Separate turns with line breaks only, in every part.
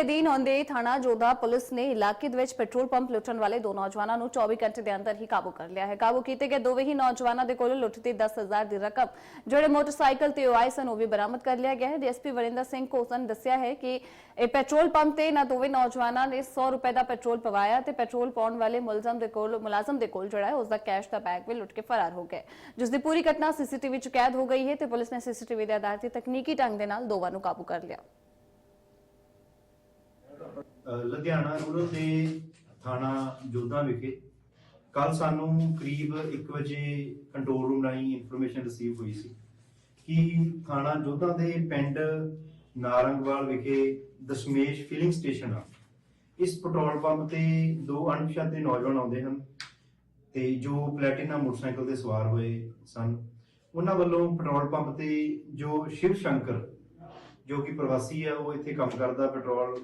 ਅਧੀਨ ਆਉਂਦੇ ਥਾਣਾ ਜੋਧਾ ਪੁਲਿਸ ਨੇ ਇਲਾਕੇ ਦੇ ਵਿੱਚ ਪੈਟਰੋਲ ਪੰਪ ਲੁੱਟਣ ਵਾਲੇ ਦੋ ਨੌਜਵਾਨਾਂ ਨੂੰ 24 ਘੰਟੇ ਦੇ ਅੰਦਰ ਹੀ ਕਾਬੂ ਕਰ ਲਿਆ ਹੈ। ਕਾਬੂ ਕੀਤੇ ਗਏ ਦੋਵੇਂ ਹੀ ਨੌਜਵਾਨਾਂ ਦੇ ਕੋਲੋਂ ਲੁੱਟ ਦੀ 10000 ਦੀ ਰਕਮ। ਜਿਹੜੇ ਮੋਟਰਸਾਈਕਲ ਤੇ ਆਏ ਸਨ, ਉਹ ਵੀ ਬਰਾਮਦ ਕਰ ਲਿਆ ਗਿਆ ਹੈ। ਡੀਐਸਪੀ ਵਰਿੰਦਰ ਸਿੰਘ ਕੋਸਨ ਦੱਸਿਆ ਹੈ ਕਿ ਇਹ ਪੈਟਰੋਲ ਪੰਪ ਤੇ ਨਾ ਦੋਵੇਂ ਨੌਜਵਾਨਾਂ ਨੇ 100 ਰੁਪਏ ਦਾ ਪੈਟਰੋਲ ਪਵਾਇਆ ਤੇ ਪੈਟਰੋਲ ਪਾਉਣ ਵਾਲੇ ਮੁਲਜ਼ਮ ਦੇ ਕੋਲ, ਮੁਲਾਜ਼ਮ ਦੇ ਕੋਲ ਜਿਹੜਾ ਹੈ ਉਸ ਦਾ ਕੈਸ਼ ਦਾ ਬੈਗ ਵੀ ਲੁੱਟ ਕੇ ਫਰਾਰ ਹੋ ਗਏ ਜਿਸ ਦੀ ਪੂਰੀ ਘਟਨਾ ਸੀਸੀਟੀਵੀ 'ਚ ਕੈਦ ਹੋ ਗਈ ਹੈ ਤੇ ਪੁਲਿਸ ਨੇ ਸੀਸੀਟੀਵੀ ਦੇ ਆਧਾਰ ਤੇ ਤਕਨੀਕੀ ਢੰਗ ਦੇ ਨਾਲ ਦੋਵਾਂ ਨੂੰ ਕਾਬੂ ਕਰ ਲਿਆ।
ਲੁਧਿਆਣਾ ਰੂਰਲ ਦੇ ਥਾਣਾ ਜੋਧਾ ਵਿਖੇ ਕੱਲ ਸਾਨੂੰ ਕਰੀਬ 1 ਵਜੇ ਕੰਟਰੋਲ ਰੂਮ ਰਾਹੀਂ ਇਨਫੋਰਮੇਸ਼ਨ ਰਿਸੀਵ ਹੋਈ ਸੀ ਕਿ ਥਾਣਾ ਜੋਧਾ ਦੇ ਪਿੰਡ ਨਾਰੰਗਵਾਲ ਵਿਖੇ ਦਸ਼ਮੇਸ਼ ਫਿਲਿੰਗ ਸਟੇਸ਼ਨ ਆ। ਇਸ ਪੈਟਰੋਲ ਪੰਪ ਤੇ ਦੋ ਅਣਪਛਾਤੇ ਨੌਜਵਾਨ ਆਉਂਦੇ ਹਨ ਤੇ ਜੋ ਪਲੈਟੀਨਾ ਮੋਟਰਸਾਈਕਲ ਤੇ ਸਵਾਰ ਹੋਏ ਸਨ। ਉਹਨਾਂ ਵੱਲੋਂ ਪੈਟਰੋਲ ਪੰਪ ਤੇ ਜੋ ਸ਼ਿਵ ਸ਼ੰਕਰ, ਜੋ ਕਿ ਪ੍ਰਵਾਸੀ ਆ, ਉਹ ਇੱਥੇ ਕੰਮ ਕਰਦਾ ਪੈਟਰੋਲ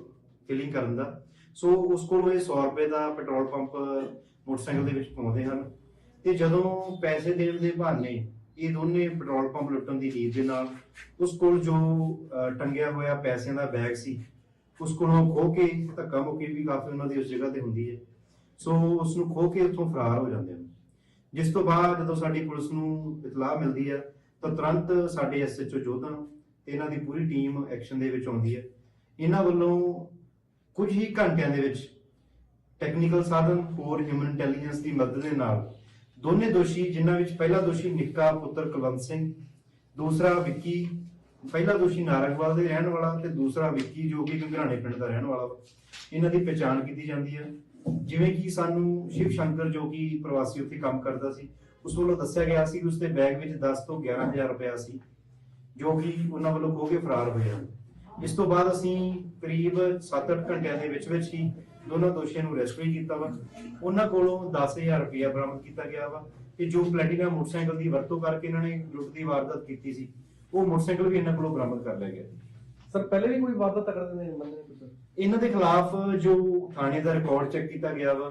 ਫਿਲਿੰਗ ਕਰਨ ਦਾ। ਸੋ ਉਸ ਕੋਲ ਇਹ 100 ਰੁਪਏ ਦਾ ਪੈਟਰੋਲ ਪੰਪ ਮੋਟਰਸਾਈਕਲ ਦੇ ਵਿੱਚ ਪਾਉਂਦੇ ਹਨ। ਤੇ ਜਦੋਂ ਪੈਸੇ ਦੇਣ ਦੇ ਬਹਾਨੇ ਇਹ ਦੋਨੇ ਪੈਟਰੋਲ ਪੰਪ ਲੁੱਟਣ ਦੀ ਨੀਤ ਦੇ ਨਾਲ ਉਸ ਕੋਲ ਜੋ ਟੰਗਿਆ ਹੋਇਆ ਪੈਸਿਆਂ ਦਾ ਬੈਗ ਸੀ, ਉਸ ਕੋਲੋਂ ਖੋ ਕੇ ਧੱਕਾ ਮੁੱਕੀ ਵੀ ਕਾਫੀ ਉਹਨਾਂ ਦੀ ਉਸ ਜਗ੍ਹਾ ਤੇ ਹੁੰਦੀ ਹੈ। ਸੋ ਉਸ ਨੂੰ ਖੋ ਕੇ ਉੱਥੋਂ ਫਰਾਰ ਹੋ ਜਾਂਦੇ ਹਨ। ਜਿਸ ਤੋਂ ਬਾਅਦ ਜਦੋਂ ਸਾਡੀ ਪੁਲਿਸ ਨੂੰ ਇਤਲਾਹ ਮਿਲਦੀ ਹੈ, ਤਾਂ ਤੁਰੰਤ ਸਾਡੇ ਐਸਐਚਓ ਜੋਧਾ ਤੇ ਇਹਨਾਂ ਦੀ ਪੂਰੀ ਟੀਮ ਐਕਸ਼ਨ ਦੇ ਵਿੱਚ ਆਉਂਦੀ ਹੈ। ਇਹਨਾਂ ਵੱਲੋਂ ਕੁਝ ਹੀ ਘੰਟਿਆਂ ਦੇ ਵਿੱਚ ਟੈਕਨੀਕਲ ਸਾਧਨ, ਹੋਰ ਹਿਊਮਨ ਇੰਟੈਲੀਜੈਂਸ ਦੀ ਮਦਦ ਦੇ ਨਾਲ ਦੋਨੇ ਦੋਸ਼ੀ, ਜਿਨ੍ਹਾਂ ਵਿੱਚ ਪਹਿਲਾ ਦੋਸ਼ੀ ਨਿੱਕਾ ਪੁੱਤਰ ਕੁਲਵੰਤ ਸਿੰਘ, ਦੂਸਰਾ ਵਿੱਕੀ, ਪਹਿਲਾ ਦੋਸ਼ੀ ਨਾਰੰਗਵਾਲ ਦੇ ਰਹਿਣ ਵਾਲਾ ਤੇ ਦੂਸਰਾ ਵਿੱਕੀ ਜੋ ਕਿ ਘੰਗਰਾਣੇ ਪਿੰਡ ਦਾ ਰਹਿਣ ਵਾਲਾ ਵਾ। ਇਹਨਾਂ ਦੀ ਪਛਾਣ ਕੀਤੀ ਜਾਂਦੀ ਹੈ ਜਿਵੇਂ ਕਿ ਸਾਨੂੰ ਸ਼ਿਵ ਸ਼ੰਕਰ ਜੋ ਕਿ ਪ੍ਰਵਾਸੀ ਉੱਥੇ ਕੰਮ ਕਰਦਾ ਸੀ, ਉਸ ਵੱਲੋਂ ਦੱਸਿਆ ਗਿਆ ਸੀ ਕਿ ਉਸਦੇ ਬੈਗ ਵਿੱਚ 10 ਤੋਂ 11000 ਰੁਪਇਆ ਸੀ, ਜੋ ਕਿ ਉਹਨਾਂ ਵੱਲੋਂ ਖੋ ਕੇ ਫਰਾਰ ਹੋਏ ਹਨ। ਇਸ ਤੋਂ ਬਾਅਦ ਅਸੀਂ ਕਰੀਬ 7-8 ਘੰਟਿਆਂ ਦੇ ਵਿੱਚ ਵਿੱਚ ਹੀ ਦੋਨਾਂ ਦੋਸ਼ੀਆਂ ਨੂੰ ਅਰੈਸਟ ਵੀ ਕੀਤਾ ਵਾ। ਉਹਨਾਂ ਕੋਲੋਂ 10000 ਰੁਪਇਆ ਬਰਾਮਦ ਕੀਤਾ ਗਿਆ ਵਾ ਕਿ ਜੋ ਪਲੈਟੀਨਾ ਮੋਟਰਸਾਈਕਲ ਦੀ ਵਰਤੋਂ ਕਰਕੇ ਇਹਨਾਂ ਨੇ ਲੁੱਟ ਦੀ ਵਾਰਦਾਤ ਕੀਤੀ ਸੀ ਉਹ ਮੋਟਰਸਾਈਕਲ ਵੀ ਇਹਨਾਂ ਕੋਲੋਂ ਬਰਾਮਦ ਕਰ ਲਿਆ ਗਿਆ।
ਸਰ ਪਹਿਲੇ ਵੀ ਕੋਈ ਵਾਰਦਾਤ ਕਰਦੇ ਨੇ ਬੰਦੇ ਨੇ
ਇਹਨਾਂ ਦੇ ਖਿਲਾਫ ਜੋ ਥਾਣੇ ਦਾ ਰਿਕਾਰਡ ਚੈੱਕ ਕੀਤਾ ਗਿਆ ਵਾ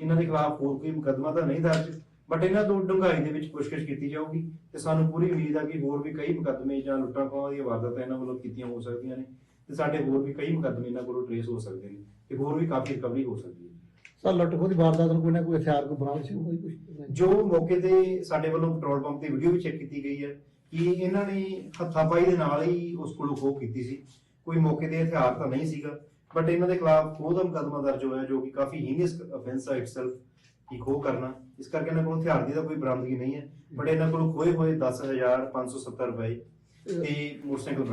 ਇਹਨਾਂ ਦੇ ਖਿਲਾਫ ਹੋਰ ਕੋਈ ਮੁਕੱਦਮਾ ਤਾਂ ਨਹੀਂ ਦਰਜ। ਬਟ ਇਹਨਾਂ ਤੋਂ ਡੂੰਘਾਈ ਦੇ ਵਿੱਚ ਪੁੱਛਗਿੱਛ ਕੀਤੀ ਜਾਊਗੀ ਤੇ ਸਾਨੂੰ ਪੂਰੀ ਉਮੀਦ ਆ ਕਿ ਹੋਰ ਵੀ ਕਈ ਮੁਕੱਦਮੇ ਜਾਂ ਲੁੱਟਾਂ ਖੋਹਾਂ ਦੀਆਂ ਵਾਰਦਾਤਾਂ ਇਹਨਾਂ ਵੱਲੋਂ ਕੀਤੀਆਂ ਹੋ ਸਕਦੀਆਂ ਨੇ ਤੇ ਸਾਡੇ ਹੋਰ ਵੀ ਕਈ ਮੁਕੱਦਮੇ ਇਹਨਾਂ ਕੋਲੋਂ ਟਰੇਸ ਹੋ ਸਕਦੇ ਨੇ ਤੇ ਹੋਰ ਵੀ ਕਾਫੀ ਰਿਕਵਰੀ ਹੋ ਸਕਦੀ ਹੈ।
ਸਰ ਲੁੱਟ ਖੋਹ ਦੀ ਵਾਰਦਾਤ ਨੂੰ ਕੋਈ ਨਾ ਕੋਈ ਹਥਿਆਰ ਕੋਈ ਬਰਾਮਦ ਸੀ ਕੋਈ ਕੁਝ
ਜੋ ਮੌਕੇ ਤੇ ਸਾਡੇ ਵੱਲੋਂ ਪੈਟਰੋਲ ਪੰਪ ਦੀ ਵੀਡੀਓ ਵੀ ਚੈੱਕ ਕੀਤੀ ਗਈ ਹੈ ਕਿ ਇਹਨਾਂ ਨੇ ਹੱਥਾਪਾਈ ਦੇ ਨਾਲ ਹੀ ਉਸ ਕੋਲੋਂ ਖੋਹ ਕੀਤੀ ਸੀ। ਕੋਈ ਮੌਕੇ ਤੇ ਹਥਿਆਰ ਤਾਂ ਨਹੀਂ ਸੀਗਾ ਬਟ ਇਹਨਾਂ ਦੇ ਖਿਲਾਫ ਖੋਹ ਦਾ ਮੁਕੱਦਮਾ ਦਰਜ ਹੋਇਆ ਜੋ ਕਿ ਕਾਫੀ ਹੀਨੀਅਸ ਅਫੈਂਸ ਹੈ ਇਟਸੈਲਫ ਕਿ ਖੋਹ ਕਰਨਾ। ਇਸ ਕਰਕੇ ਇਹਨਾਂ ਕੋਲ ਹਥਿਆਰ ਦੀ ਤਾਂ ਕੋਈ ਬਰਾਮਦਗੀ ਨਹੀਂ ਹੈ। ਬਟ ਇਹਨਾਂ ਕੋਲ ਖੋਏ ਹੋਏ 10570 ਰੁਪਏ ਤੇ ਮੋਟਰਸਾਈਕਲ